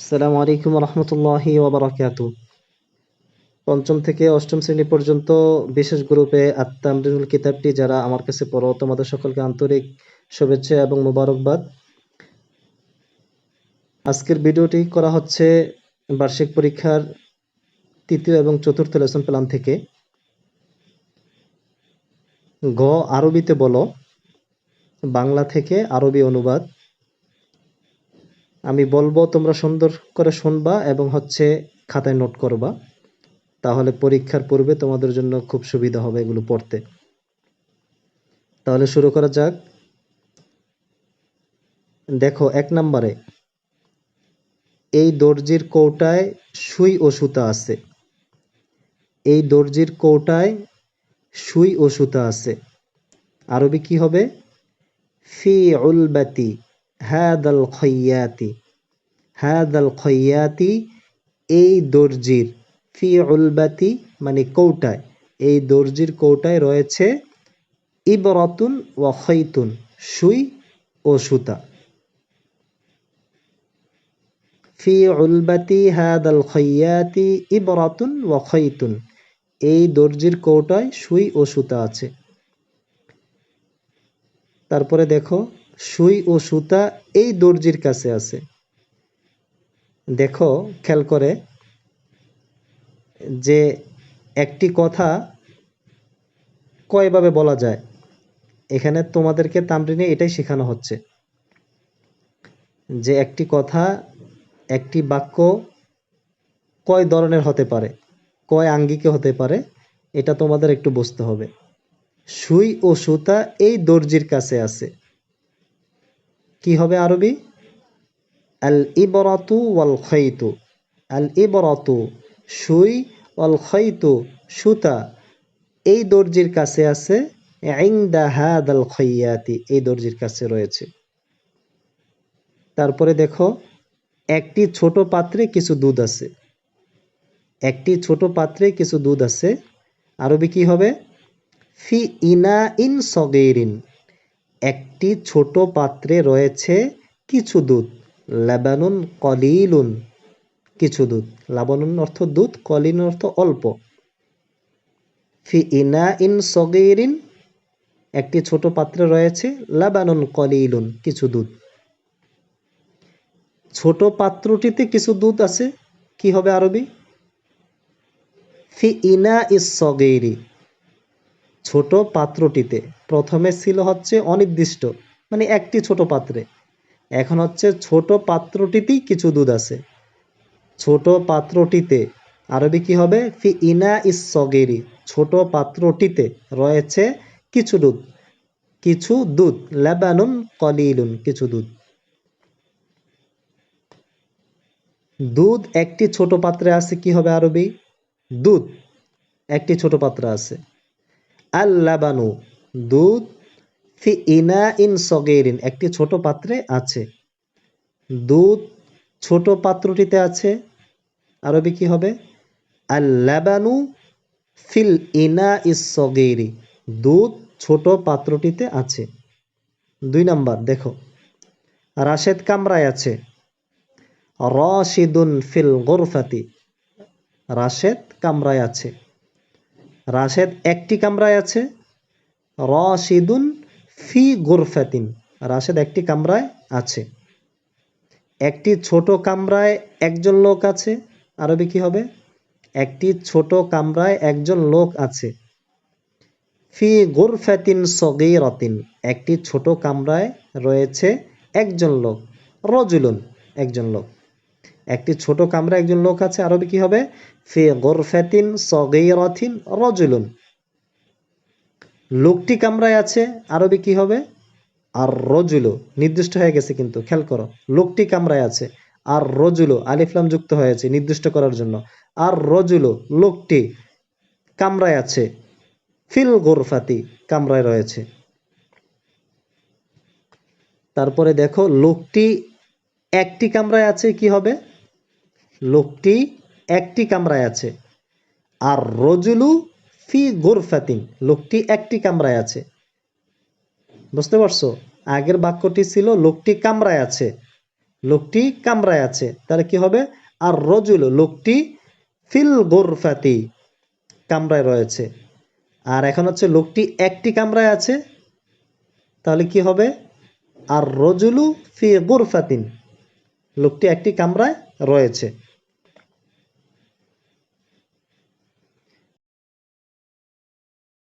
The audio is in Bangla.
আসসালামু আলাইকুম রহমতুল্লাহি ওবরাকাতু। পঞ্চম থেকে অষ্টম শ্রেণি পর্যন্ত বিশেষ গ্রুপে আত্মামরিনুল কিতাবটি যারা আমার কাছে পড়ো, তোমাদের সকলকে আন্তরিক শুভেচ্ছা এবং মোবারকবাদ। আজকের ভিডিওটি করা হচ্ছে বার্ষিক পরীক্ষার তৃতীয় এবং চতুর্থ লেসন প্ল্যান থেকে। গ আরবিতে বলো, বাংলা থেকে আরবি অনুবাদ। আমি বলব তোমরা সুন্দর করে শুনবা এবং হচ্ছে খাতায় নোট করবা। তাহলে পরীক্ষার পূর্বে তোমাদের জন্য খুব সুবিধা হবে এগুলো পড়তে। তাহলে শুরু করা যাক। দেখো, এক নম্বরে, এই দর্জির কৌটায় সুই ও সুতা আছে। এই দর্জির কৌটায় সুই ও সুতা আছে। আরবি কি হবে? ফি উলবাতি। হাদাল খৈয়াতি হাদাল খৈয়াতি এই দর্জির ফি উলবাতি মানে কৌটায়, এই দর্জির কৌটায় রয়েছে ইবরাতুন ওয়া খৈতুন, সুই ও সুতা। ফি উলবাতি হাদাল খৈয়াতি ইবরাতুন ওয়া খৈতুন, এই দর্জির কৌটায় সুই ও সুতা আছে। তারপরে দেখো সুই ও সুতা এই দর্জির কাছে আছে। দেখো, খেয়াল করে যে একটি কথা কয়ভাবে বলা যায়। এখানে তোমাদেরকে তামরিনে এটাই শেখানো হচ্ছে যে একটি কথা, একটি বাক্য কয় ধরনের হতে পারে, কয় আঙ্গিকে হতে পারে, এটা তোমাদের একটু বুঝতে হবে। সুই ও সুতা এই দর্জির কাছে আছে। কি হবে আরবি? আল ইবরাতু ওয়াল খৈতু আল ইবরাতু সুই ওয়াল খৈতু সুতা। এই দর্জির কাছে আছে, ইনদা হাদাল খৈয়াতি এই দর্জির কাছে রয়েছে। তারপরে দেখো, একটি ছোট পাত্রে কিছু দুধ আছে। একটি ছোট পাত্রে কিছু দুধ আছে। আরবি কি হবে? ফি ইনা ইন সগেরিন। একটি ছোট পাত্রে রয়েছে কিছু দুধ, লাবানুন কলিলুন। কিছু দুধ, লাবানুন অর্থ দুধ, কলিন অর্থ অল্প। ফি ইনা ইন সগেরিন, একটি ছোট পাত্রে রয়েছে লাবানুন কলিলুন, কিছু দুধ। ছোট পাত্রটিতে কিছু দুধ আছে, কি হবে আরবি? ফি ইনা ইস সগেরি ছোট পাত্রটিতে প্রথমে ছিল হচ্ছে অনির্দিষ্ট মানে একটি ছোট পাত্রে। এখন হচ্ছে ছোট পাত্রটিতেই কিছু দুধ আছে। ছোট পাত্রটিতে আরবি কি হবে? ফি ইনা ইস সগেরি। ছোট পাত্রটিতে রয়েছে কিছু দুধ। কিছু দুধ, লেবানুন কলিলুন কিছু দুধ। দুধ একটি ছোট পাত্রে আছে কি হবে আরবি? দুধ একটি ছোট পাত্রে আছে। আল্লাবানু দুধ ফি ইনা ইন সগেরিন, একটি ছোট পাত্রে আছে। দুধ ছোট পাত্রটিতে আছে। আরবি কি হবে? আল্লাবানু ফিল ইনা ইস সগেরি, দুধ ছোট পাত্রটিতে আছে। দুই নাম্বার, দেখো। রাশেদ কামরায় আছে। রশিদুন ফিল গোরফাতি, রাশেদ কামরায় আছে। রাশেদ একটি কামরায় আছে। রশিদুন ফি গোরফাতিন। রাশেদ একটি কামরায় আছে। একটি ছোট কামরায় একজন লোক আছে। আরবি কি হবে? একটি ছোট কামরায় একজন লোক আছে। ফি গোরফাতিন সগি রতিন একটি ছোট কামরায় রয়েছে একজন লোক। রজুলুন একজন লোক। একটি ছোট কামরা একজন লোক আছে, আরবি কি হবে? ফি গোরফাতিন সগিরতিন রজুলুন। লোকটি কামরায় আছে, আরবি কি হবে? আর রজুলো নির্দিষ্ট হয়ে গেছে কিন্তু, খেয়াল করো। লোকটি কামরায় আছে আর রজুলো আলিফলাম যুক্ত হয়েছে, নির্দিষ্ট করার জন্য। আর রজুলো লোকটি কামরায় আছে, ফিল গোরফাতি কামরায় রয়েছে। তারপরে দেখো, লোকটি একটি কামরায় আছে, কি হবে? লোকটি একটি কামরায় আছে। আর রজুলু ফি গোরফাতিন, লোকটি একটি কামরায় আছে। বুঝতে পারছ? আগের বাক্যটি ছিল, লোকটি কামরায় আছে। লোকটি কামরায় আছে। তাহলে কি হবে? আর রজুল, লোকটি ফিল গোরফাতি কামরায় রয়েছে। আর এখন হচ্ছে, লোকটি একটি কামরায় আছে। তাহলে কি হবে? আর রজুলু ফি গোরফাতিন, লোকটি একটি কামরায় রয়েছে।